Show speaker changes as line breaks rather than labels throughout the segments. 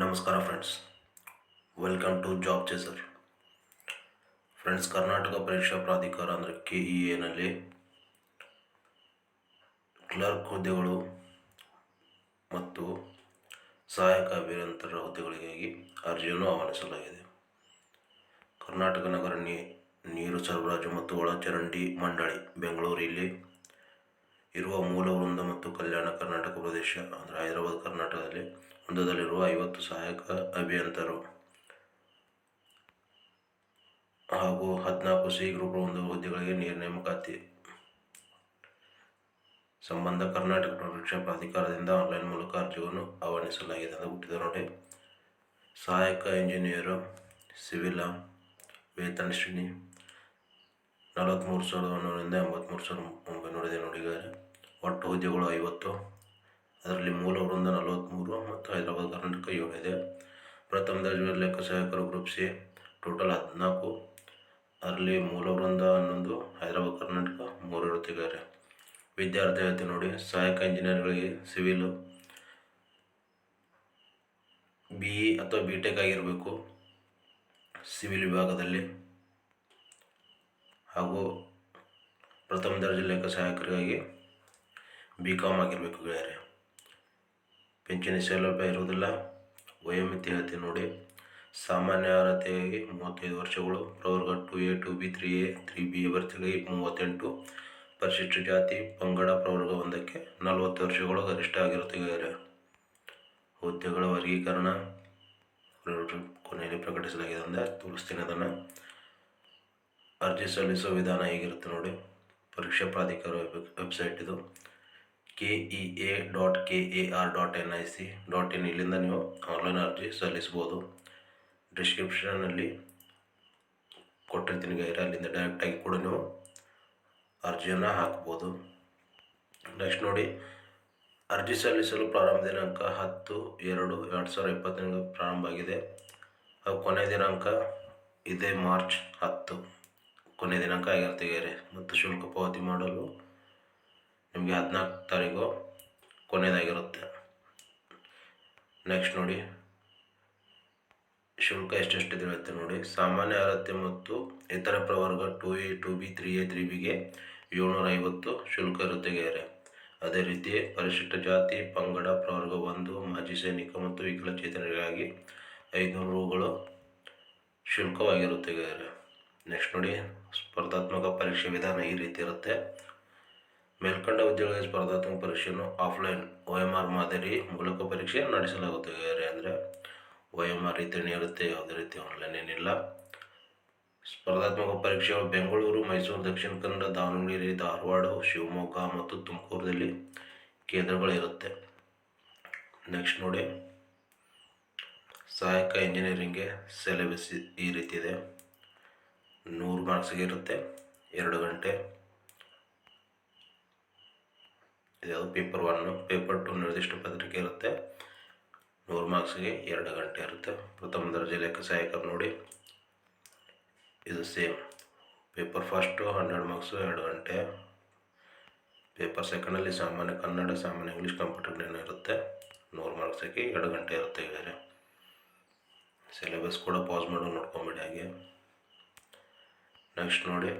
ನಮಸ್ಕಾರ friends welcome to job chaser friends Karnataka ಪರೀಕ್ಷಾ ಪ್ರಾಧಿಕಾರ ಅಂದರೆ ಕೆ ಇ ಎನಲ್ಲಿ ಕ್ಲರ್ಕ್ ಹುದ್ದೆಗಳು ಮತ್ತು ಸಹಾಯಕ ಅಭಿಯಂತರ ಹುದ್ದೆಗಳಿಗಾಗಿ ಅರ್ಜಿಯನ್ನು ಆಹ್ವಾನಿಸಲಾಗಿದೆ. ಕರ್ನಾಟಕ ನಗರ ನೀರು ಸರಬರಾಜು ಮತ್ತು ಒಳಚರಂಡಿ ಮಂಡಳಿ ಬೆಂಗಳೂರಿನಲ್ಲಿ ಇರುವ ಮೂಲ ವೃಂದ ಮತ್ತು ಕಲ್ಯಾಣ ಕರ್ನಾಟಕ ಪ್ರದೇಶ ಅಂದರೆ ಹೈದರಾಬಾದ್, ಕರ್ನಾಟಕದಲ್ಲಿ ವೃಂದದಲ್ಲಿರುವ ಐವತ್ತು ಸಹಾಯಕ ಅಭಿಯಂತರು ಹಾಗೂ ಹದಿನಾಲ್ಕು ಸಿ ಗ್ರೂಪ್ ಒಂದು ಹುದ್ದೆಗಳಿಗೆ ನೇರ ನೇಮಕಾತಿ. ಸಂಬಂಧ ಕರ್ನಾಟಕ ಪರೀಕ್ಷಾ ಪ್ರಾಧಿಕಾರದಿಂದ ಆನ್ಲೈನ್ ಮೂಲಕ ಅರ್ಜಿಯನ್ನು ಆಹ್ವಾನಿಸಲಾಗಿದೆ ಎಂದು ಹುಟ್ಟಿದ ನೋಡಿ ಸಹಾಯಕ ಇಂಜಿನಿಯರು, ಸಿವಿಲ ವೇತನ ಶ್ರೇಣಿ ನಲವತ್ತ್ಮೂರು ಸಾವಿರದ ಒಂಬೈನೂರಿಂದ ಎಂಬತ್ತ್ಮೂರು ಸಾವಿರದ ಒಂಬೈನೂರ ಇದೆ ನೋಡಿದ್ದಾರೆ ಒಟ್ಟು ಹುದ್ದೆಗಳು ಐವತ್ತು. ಅದರಲ್ಲಿ ಮೂಲ ವೃಂದ ನಲವತ್ತ್ಮೂರು ಮತ್ತು ಹೈದರಾಬಾದ್ ಕರ್ನಾಟಕ ಏಳು ಇದೆ. ಪ್ರಥಮ ದರ್ಜೆ ಲೆಕ್ಕ ಸಹಾಯಕರು ಗ್ರೂಪ್ ಸಿ ಟೋಟಲ್ ಹದಿನಾಲ್ಕು. ಅದರಲ್ಲಿ ಮೂಲ ವೃಂದ ಹನ್ನೊಂದು, ಹೈದರಾಬಾದ್, ಕರ್ನಾಟಕ ಮೂರು ಇರುತ್ತಿದ್ದಾರೆ. ವಿದ್ಯಾರ್ಥಿ ಹೇಳ್ತೀವಿ ನೋಡಿ, ಸಹಾಯಕ ಇಂಜಿನಿಯರ್ಗಳಿಗೆ ಸಿವಿಲು ಬಿ ಇ ಅಥವಾ ಬಿ ಟೆಕ್ ಆಗಿರಬೇಕು. ಸಿವಿಲ್ ವಿಭಾಗದಲ್ಲಿ. ಹಾಗೂ ಪ್ರಥಮ ದರ್ಜೆ ಲೆಕ್ಕ ಸಹಾಯಕರಿಗಾಗಿ ಬಿ ಕಾಮ್ ಆಗಿರಬೇಕು ಗೆಳೆಯರೆ. ಪಿಂಚಣಿ ಸೌಲಭ್ಯ ಇರುವುದಿಲ್ಲ. ವಯೋಮಿತಿ ನೋಡಿ. ಸಾಮಾನ್ಯ ಅರ್ಹತೆಯಾಗಿ ಮೂವತ್ತೈದು ವರ್ಷಗಳು. ಪ್ರವರ್ಗ two A two B three A, three B ಅಭ್ಯರ್ಥಿಗಳಿಗೆ ಮೂವತ್ತೆಂಟು ಪರಿಶಿಷ್ಟ ಜಾತಿ, ಪಂಗಡ ಪ್ರವರ್ಗ ಒಂದಕ್ಕೆ ನಲವತ್ತು ವರ್ಷಗಳು ಗರಿಷ್ಠ ಆಗಿರುತ್ತೆ ಗೆಳೆಯರೆ ಹುದ್ದೆಗಳ ವರ್ಗೀಕರಣ. ಕೊನೆಯಲ್ಲಿ ಪ್ರಕಟಿಸಲಾಗಿದೆ ಅಂದರೆ ತೋರಿಸ್ತೀನಿ ಅದನ್ನು ಅರ್ಜಿ ಸಲ್ಲಿಸೋ ವಿಧಾನ ಹೇಗಿರುತ್ತೆ ನೋಡಿ. ಪರೀಕ್ಷಾ ಪ್ರಾಧಿಕಾರ ವೆಬ್ ವೆಬ್ಸೈಟ್ ಇದು. K E A dot K A R dot N I C dot in ಇಲ್ಲಿಂದ ನೀವು ಆನ್ಲೈನ್ ಅರ್ಜಿ ಸಲ್ಲಿಸ್ಬೋದು ಡಿಸ್ಕ್ರಿಪ್ಷನಲ್ಲಿ ಕೊಟ್ಟಿರ್ತೀನಿ ಗೈರ ಅಲ್ಲಿಂದ ಡೈರೆಕ್ಟಾಗಿ ಕೂಡ ನೀವು ಅರ್ಜಿಯನ್ನು ಹಾಕ್ಬೋದು. ನೆಕ್ಸ್ಟ್ ನೋಡಿ, ಅರ್ಜಿ ಸಲ್ಲಿಸಲು ಪ್ರಾರಂಭ ದಿನಾಂಕ ಹತ್ತು ಎರಡು ಎರಡು ಸಾವಿರದ ಇಪ್ಪತ್ತರಿಂದ ಪ್ರಾರಂಭ ಆಗಿದೆ. ಹಾಗೂ ಕೊನೆಯ ದಿನಾಂಕ ಇದೇ ಮಾರ್ಚ್ ಹತ್ತು. ಕೊನೆಯ ದಿನಾಂಕ ಆಗಿರ್ತೀರಿ ಮತ್ತು ಶುಲ್ಕ ಪಾವತಿ ಮಾಡಲು ನಿಮಗೆ ಹದಿನಾಲ್ಕು ತಾರೀಕು ಕೊನೆಯದಾಗಿರುತ್ತೆ ನೆಕ್ಸ್ಟ್ ನೋಡಿ. ಶುಲ್ಕ ಎಷ್ಟೆಷ್ಟು ಇರುತ್ತೆ ನೋಡಿ. ಸಾಮಾನ್ಯ ಅರ್ಹತೆ ಮತ್ತು ಇತರ ಪ್ರವರ್ಗ two A two B three A ತ್ರೀ ಬಿಗೆ ಏಳ್ನೂರ ಐವತ್ತು ಶುಲ್ಕ ಇರುತ್ತೆ ಗೆರೆ. ಅದೇ ರೀತಿ ಪರಿಶಿಷ್ಟ ಜಾತಿ, ಪಂಗಡ, ಪ್ರವರ್ಗ ಒಂದು, ಮಾಜಿ ಸೈನಿಕ ಮತ್ತು ವಿಕಲಚೇತನರಿಗಾಗಿ ಐದುನೂರು ರೂಗಳು ಶುಲ್ಕವಾಗಿರುತ್ತೆ ಗೆರೆ. ನೆಕ್ಸ್ಟ್ ನೋಡಿ. ಸ್ಪರ್ಧಾತ್ಮಕ ಪರೀಕ್ಷೆ ವಿಧಾನ ಈ ರೀತಿ ಇರುತ್ತೆ. ಮೇಲ್ಕಂಡ ಉದ್ಯೋಗ ಸ್ಪರ್ಧಾತ್ಮಕ ಪರೀಕ್ಷೆಯನ್ನು ಆಫ್ಲೈನ್ ಒ ಎಂ ಆರ್ ಮಾದರಿ ಮೂಲಕ ಪರೀಕ್ಷೆ ನಡೆಸಲಾಗುತ್ತದೆ ಅಂದರೆ ಒ ಎಂ ಆರ್ ರೀತಿಯಲ್ಲಿ ಇರುತ್ತೆ ಯಾವುದೇ ರೀತಿ ಆನ್ಲೈನ್ ಏನಿಲ್ಲ. ಸ್ಪರ್ಧಾತ್ಮಕ ಪರೀಕ್ಷೆಗಳು ಬೆಂಗಳೂರು, ಮೈಸೂರು, ದಕ್ಷಿಣ ಕನ್ನಡ, ದಾವಣಗೆರೆ, ಧಾರವಾಡ, ಶಿವಮೊಗ್ಗ ಮತ್ತು ತುಮಕೂರಿನಲ್ಲಿ ಕೇಂದ್ರಗಳಿರುತ್ತೆ ನೆಕ್ಸ್ಟ್ ನೋಡಿ, ಸಹಾಯಕ ಇಂಜಿನಿಯರಿಂಗ್ಗೆ ಸಿಲೆಬಸ್ ಈ ರೀತಿ ಇದೆ. ನೂರು ಮಾರ್ಕ್ಸ್ಗೆ ಇರುತ್ತೆ, ಎರಡು ಗಂಟೆ. ಇದ್ಯಾವುದು ಪೇಪರ್ ಒನ್ನು ಪೇಪರ್ ಟು ನಿರ್ದಿಷ್ಟ ಪತ್ರಿಕೆ ಇರುತ್ತೆ? ನೂರು ಮಾರ್ಕ್ಸ್ಗೆ ಎರಡು ಗಂಟೆ ಇರುತ್ತೆ. ಪ್ರಥಮ ದರ್ಜೆ ಲೆಕ್ಕ ಸಹಾಯಕರು ನೋಡಿ. ಇದು ಸೇಮ್ ಪೇಪರ್ ಫಸ್ಟು ಹನ್ನೆರಡು ಮಾರ್ಕ್ಸು ಎರಡು ಗಂಟೆ. ಪೇಪರ್ ಸೆಕೆಂಡಲ್ಲಿ ಸಾಮಾನ್ಯ ಕನ್ನಡ, ಸಾಮಾನ್ಯ ಇಂಗ್ಲೀಷ್ ಕಂಪ್ಯೂಟರ್ ಜ್ಞಾನ ಇರುತ್ತೆ. ನೂರು ಮಾರ್ಕ್ಸಕ್ಕೆ ಎರಡು ಗಂಟೆ ಇರುತ್ತೆ ಬೇರೆ ಸಿಲೆಬಸ್ ಕೂಡ ಪಾಸ್ ಮಾಡಿ ನೋಡ್ಕೊಂಬಿಡಿ ಹಾಗೆ. ನೆಕ್ಸ್ಟ್ ನೋಡಿ.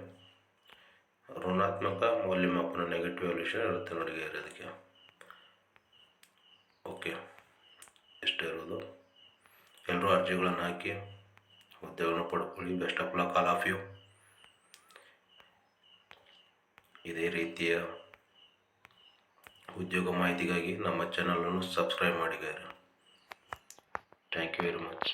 ಋಣಾತ್ಮಕ ಮೌಲ್ಯಮಾಪನ ನೆಗೆಟಿವ್ ವ್ಯಾಲ್ಯೂಷನ್ ಇರುತ್ತೆ ನೋಡಿ ಅದಕ್ಕೆ ಓಕೆ ಇಷ್ಟೇ ಇರೋದು. ಎಲ್ಲರೂ ಅರ್ಜಿಗಳನ್ನು ಹಾಕಿ ಹುದ್ದೆಗಳನ್ನು ಪಡ್ಕೊಳ್ಳಿ. Best of luck all of you ಇದೇ ರೀತಿಯ ಉದ್ಯೋಗ ಮಾಹಿತಿಗಾಗಿ ನಮ್ಮ ಚಾನಲನ್ನು ಸಬ್ಸ್ಕ್ರೈಬ್ ಮಾಡಿ ಗೆಳೆಯರೆ ಥ್ಯಾಂಕ್ ಯು ವೆರಿ ಮಚ್